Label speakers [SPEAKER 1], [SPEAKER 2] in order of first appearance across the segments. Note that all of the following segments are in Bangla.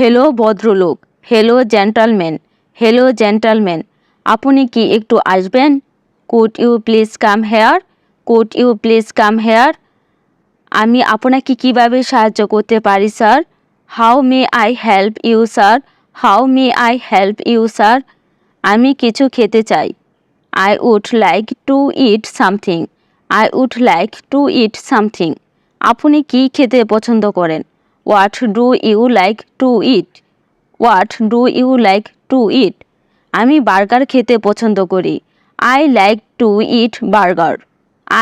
[SPEAKER 1] হ্যালো ভদ্রলোক। হ্যালো জেন্টালম্যান হ্যালো জেন্টালম্যান আপনি কি একটু আসবেন? Could you please come here could you please come here আমি আপনাকে কীভাবে সাহায্য করতে পারি sir how may I help you sir how may I help you sir আমি কিছু খেতে চাই। I would like to eat something I would like to eat something আপনি কি খেতে পছন্দ করেন? What do you like to eat what do you like to eat আমি বার্গার খেতে পছন্দ করি। I like to eat burger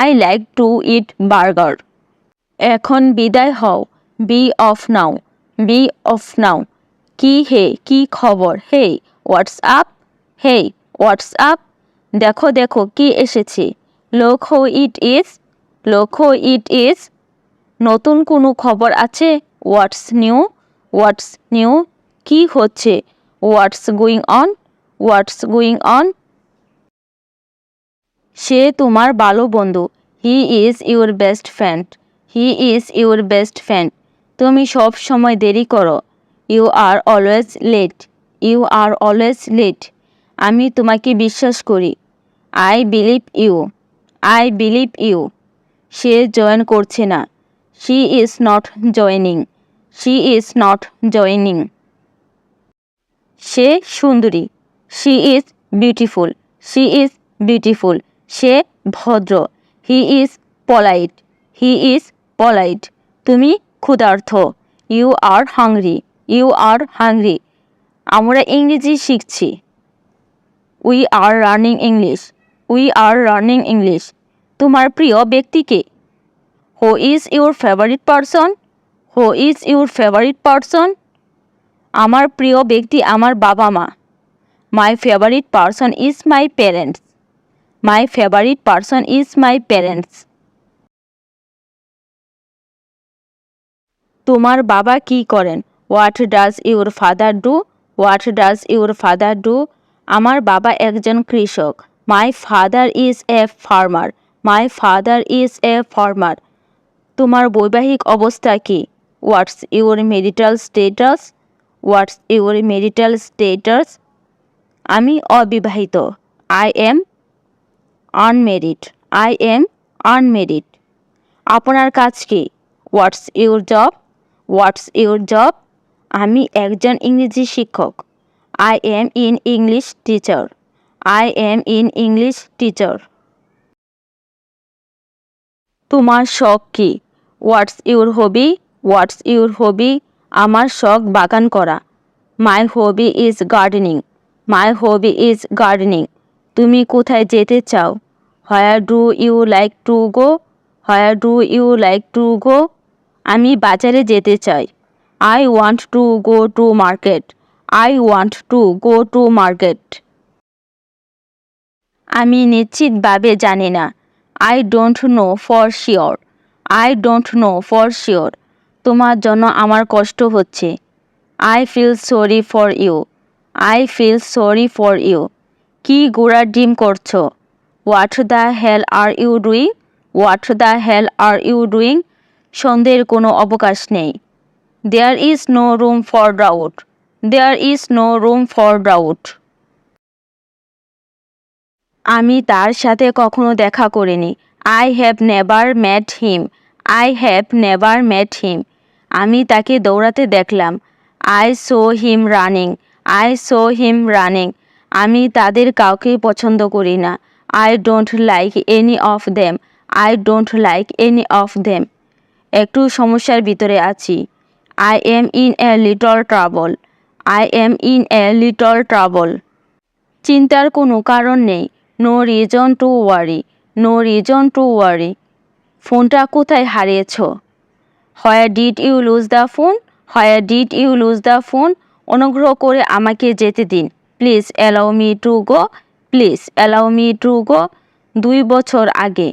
[SPEAKER 1] I like to eat burger এখন বিদায় হও। Be off now be off now কি হে, কি খবর? হে হোয়াটসঅ্যাপ হে হোয়াটসঅ্যাপ দেখো দেখো, কি এসেছে? Look who it is look who it is নতুন কোনো খবর আছে? হোয়াটস নিউ হোয়াটস নিউ কি হচ্ছে? What's going on what's going on সে তোমার ভালো বন্ধু। He is your best friend he is your best friend তুমি সব সময় দেরি করো। You are always late you are always late আমি তোমাকে বিশ্বাস করি। I believe you I believe you say join করছে না। She is not joining she is not joining সে সুন্দরী। She is beautiful she is beautiful সে ভদ্র। He is polite he is polite তুমি ক্ষুধার্থ you are hungry you are hungry আমরা ইংরেজি শিখছি। We are running English we are running English তোমার প্রিয় ব্যক্তিকে who is your favourite person who is your favourite person আমার প্রিয় ব্যক্তি আমার বাবা মা। My favourite person is my parents my favourite person is my parents তোমার বাবা কি করেন? What does your father do what does your father do আমার বাবা একজন কৃষক। My father is a farmer my father is a farmer তোমার বৈবাহিক অবস্থা কি? What's your marital status what's your marital status আমি অবিবাহিত। I am unmarried I am unmarried আপনার কাজ কি? What's your job what's your job আমি একজন ইংরেজি শিক্ষক। I am in English teacher I am in English teacher তোমার শখ কি? What's your hobby what's your hobby আমার শখ বাগান করা। My hobby is gardening my hobby is gardening তুমি কোথায় যেতে চাও? Where do you like to go where do you like to go আমি বাজারে যেতে চাই। I want to go to market I want to go to market আমি নিশ্চিতভাবে জানি না। I don't know for sure I don't know for sure তোমার জন্য আমার কষ্ট হচ্ছে। I feel sorry for you I feel sorry for you কি গোড়ার ডিম করছ? What the hell are you doing what the hell are you doing সন্দেহের কোনো অবকাশ নেই। There is no room for doubt there is no room for doubt আমি তার সাথে কখনো দেখা করিনি। I have never met him I have never met him আমি তাকে দৌড়াতে দেখলাম। I saw him running, I saw him running. আমি তাদের কাউকে পছন্দ করি না। I don't like any of them, I don't like any of them. একটু সমস্যার ভিতরে আছি। I am in a little trouble, I am in a little trouble. চিন্তার কোনো কারণ নেই। No reason to worry, no reason to worry. ফোনটা কোথায় হারিয়েছ? Where did you lose the phone where did you lose the phone অনুগ্রহ করে আমাকে যেতে দিন। Please allow me to go please allow me to go দুই বছর আগে।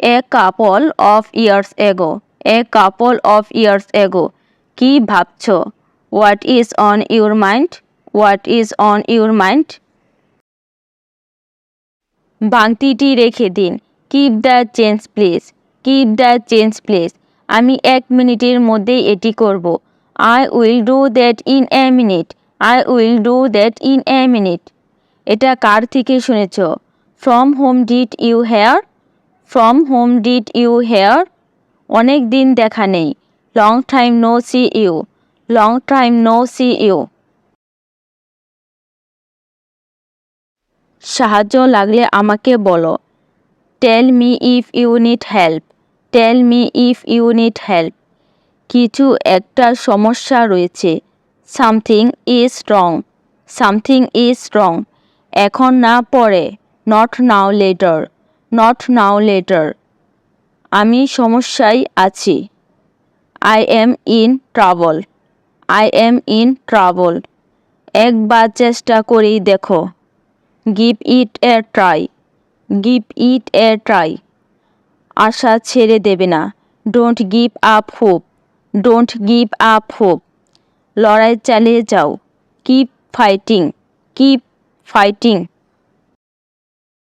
[SPEAKER 1] এ couple of years ago A couple of years ago কি ভাবছ? What is on your mind what is on your mind বাংতিটি রেখে দিন। Keep the change please keep the change please আমি এক মিনিটের মধ্যেই এটি করব। I will do that in a minute I will do that in a minute এটা কার থেকে শুনেছ? From home did you hear from home did you hear অনেক দিন দেখা নেই। Long time no see you long time no see you সাহায্য লাগলে আমাকে বলো। Tell me if you need help tell me if you need help কিছু একটা সমস্যা রয়েছে। Something is wrong something is wrong এখন না পরে not now later not now later আমি সমস্যায় আছি। I am in trouble I am in trouble একবার চেষ্টা করেই দেখো। Give it a try give it a try আশা ছেড়ে দেবে না। Don't give up hope don't give up hope লড়াই চালিয়ে যাও। Keep fighting keep fighting